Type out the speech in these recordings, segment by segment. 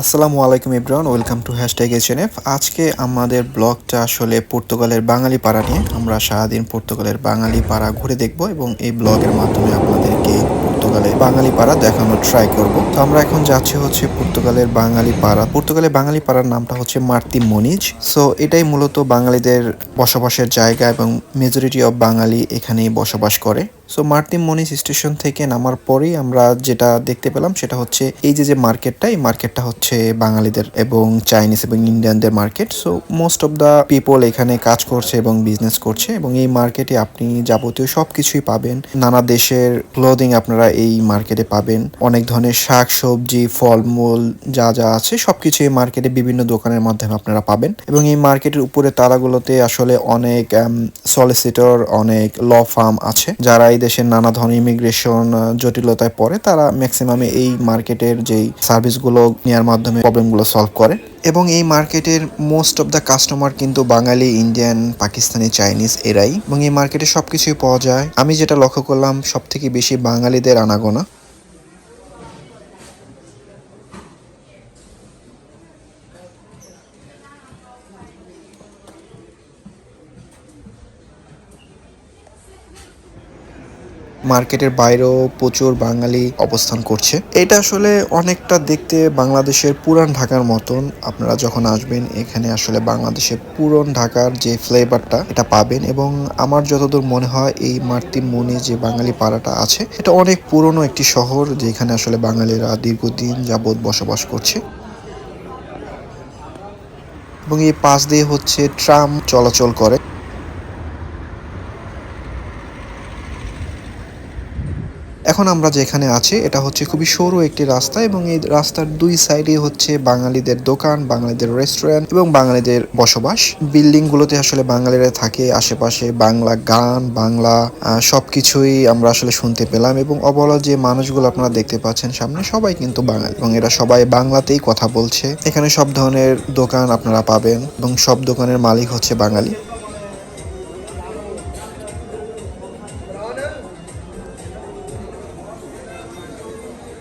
আসসালামু আলাইকুম ইব্রান ওয়েলকাম টু হ্যাশট্যাগ এইচএনএফ আজকে আমাদের ব্লগটা আসলে পর্তুগালের বাঙালি পাড়া নিয়ে। আমরা সারাদিন পর্তুগালের বাঙালি পাড়া ঘুরে দেখব এবং এই ব্লগের মাধ্যমে আপনাদেরকে পর্তুগালের বাঙালি পাড়া দেখানোর ট্রাই করব। তো আমরা এখন যাচ্ছি হচ্ছে পর্তুগালের বাঙালি পাড়া। পর্তুগালের বাঙালি পাড়ার নামটা হচ্ছে মার্তি মনিজ। সো এটাই মূলত বাঙালিদের বসবাসের জায়গা এবং মেজরিটি অফ বাঙালি এখানেই বসবাস করে। সো মার্তিম মনিজ স্টেশন থেকে নামার পরেই আমরা যেটা দেখতে পেলাম সেটা হচ্ছে এই যে যে মার্কেটটা এই মার্কেটটা হচ্ছে বাঙালিদের এবং চাইনিজ এবং ইন্ডিয়ানদের market so most of the people এখানে কাজ করছে এবং বিজনেস করছে এবং এই মার্কেটে আপনি যাবতীয় সব কিছুই পাবেন। নানা দেশের ক্লোদিং আপনারা এই মার্কেটে পাবেন। অনেক ধরনের শাক, সবজি, ফলমূল যা যা আছে সবকিছু এই মার্কেটে বিভিন্ন দোকানের মাধ্যমে আপনারা পাবেন। এবং এই মার্কেটের উপরে তালাগুলোতে আসলে অনেক সলিসিটর অনেক ল ফার্ম আছে। যারা এই দেশের নানা ধরনের ইমিগ্রেশন জটিলতায় পড়ে, তারা ম্যাক্সিমাম এই মার্কেটের যেই সার্ভিসগুলো নেওয়ার মাধ্যমে প্রবলেমগুলো সলভ করে। এবং এই মার্কেটের মোস্ট অফ দ্য কাস্টমার কিন্তু বাঙালি ইন্ডিয়ান পাকিস্তানি চাইনিজ এরাই। এবং এই মার্কেটে সব কিছুই পাওয়া যায়। আমি যেটা লক্ষ্য করলাম সব থেকে বেশি বাঙালিদের আনাগোনা মার্কেটের বাইরেও প্রচুর বাঙালি অবস্থান করছে। এটা আসলে অনেকটা দেখতে বাংলাদেশের পুরান ঢাকার মতন। আপনারা যখন আসবেন, এখানে আসলে বাংলাদেশের পুরন ঢাকার যে ফ্লেভারটা এটা পাবেন এবং আমার যতদূর মনে হয়, এই মার্তি মনে যে বাঙালি পাড়াটা আছে, এটা অনেক পুরনো একটি শহর যেখানে আসলে বাঙালিরা দীর্ঘদিন যাবৎ বসবাস করছে। এবং এই পাশ দিয়ে হচ্ছে ট্রাম চলাচল করে। এখন আমরা যেখানে আছি, এটা হচ্ছে খুবই সরু একটি রাস্তা এবং এই রাস্তার দুই সাইডে হচ্ছে বাঙালিদের দোকান, বাঙালিদের রেস্টুরেন্ট এবং বাঙালিদের বসবাস। বিল্ডিং গুলোতে আসলে বাঙালিরা থাকে আশেপাশে, বাংলা গান, বাংলা সবকিছুই আমরা আসলে শুনতে পেলাম এবং অবলা যে মানুষগুলো আপনারা দেখতে পাচ্ছেন সামনে, সবাই কিন্তু বাঙালি এবং এরা সবাই বাংলাতেই কথা বলছে। এখানে সব ধরনের দোকান আপনারা পাবেন এবং সব দোকানের মালিক হচ্ছে বাঙালি।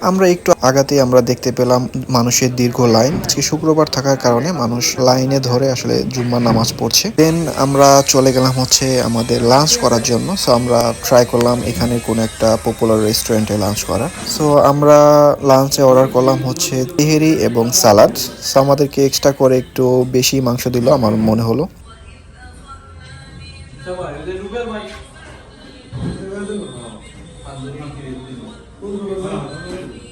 আমরা একটু আগাতেই আমরা দেখতে পেলাম মানুষের দীর্ঘ লাইন। আজকে শুক্রবার থাকার কারণে মানুষ লাইনে ধরে আসলে জুম্মা নামাজ পড়ছে। দেন আমরা চলে গেলাম হচ্ছে আমাদের লাঞ্চ করার জন্য। সো আমরা ট্রাই করলাম এখানে কোন একটা পপুলার রেস্টুরেন্টে লাঞ্চ করার। সো আমরা লাঞ্চে অর্ডার করলাম হচ্ছে তেহেরি এবং সালাদ। সো আমাদেরকে এক্সট্রা করে একটু বেশি মাংস দিল, আমার মনে হলো। 또 들어가자.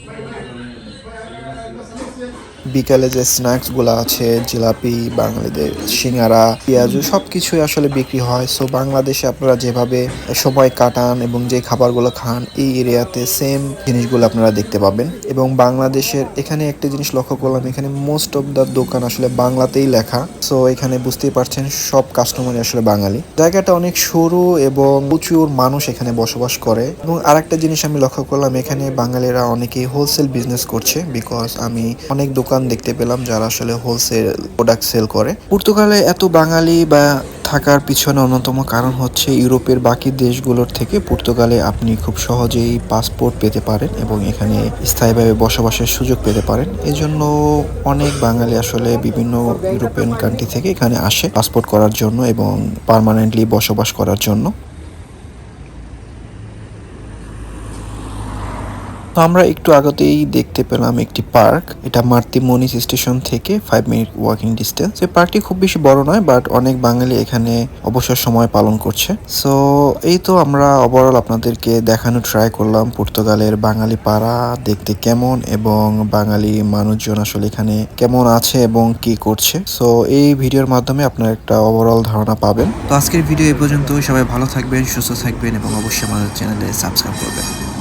বিকালে যে স্ন্যাক্সগুলো আছে, জিলাপি, বাঙালিদের সিঙ্গারা, পেঁয়াজু সব কিছুই আসলে বিক্রি হয়। সো বাংলাদেশে আপনারা যেভাবে সময় কাটান এবং যে খাবারগুলো খান, এই এরিয়াতে সেম জিনিসগুলো আপনারা দেখতে পাবেন। এবং বাংলাদেশের এখানে একটা জিনিস লক্ষ্য করলাম, এখানে মোস্ট অফ দ্য দোকান আসলে বাংলাতেই লেখা। সো এখানে বুঝতেই পারছেন, সব কাস্টমারই আসলে বাঙালি। জায়গাটা অনেক সরু এবং প্রচুর মানুষ এখানে বসবাস করে। এবং আরেকটা জিনিস আমি লক্ষ্য করলাম, এখানে বাঙালিরা অনেকেই হোলসেল বিজনেস করছে বিকজ আমি অনেক দোকান দেখতে পেলাম যারা আসলে হোলসেল প্রোডাক্ট সেল করে। পর্তুগালে এত বাঙালি বা থাকার পিছনে অন্যতম কারণ হচ্ছে ইউরোপের বাকি দেশগুলোর থেকে পর্তুগালে আপনি খুব সহজেই পাসপোর্ট পেতে পারেন এবং এখানে স্থায়ীভাবে বসবাসের সুযোগ পেতে পারেন। এজন্য অনেক বাঙালি আসলে বিভিন্ন ইউরোপিয়ান কান্ট্রি থেকে এখানে আসে পাসপোর্ট করার জন্য এবং পারমানেন্টলি বসবাস করার জন্য। তো আমরা একটু আগতেই দেখতে পেলাম একটি পার্ক। এটা মার্তি মনিস স্টেশন থেকে ফাইভ মিনিট ওয়াকিং ডিস্টেন্স এই পার্কটি খুব বেশি বড় নয় বাট অনেক বাঙালি এখানে অবসর সময় পালন করছে। সো এই তো আমরা ওভারঅল আপনাদেরকে দেখানো ট্রাই করলাম পর্তুগালের বাঙালি পাড়া দেখতে কেমন এবং বাঙালি মানুষজন আসলে এখানে কেমন আছে এবং কি করছে। সো এই ভিডিওর মাধ্যমে আপনার একটা ওভারঅল ধারণা পাবেন। তো আজকের ভিডিও এই পর্যন্ত সবাই ভালো থাকবেন, সুস্থ থাকবেন এবং অবশ্যই আমাদের চ্যানেলে সাবস্ক্রাইব করবেন।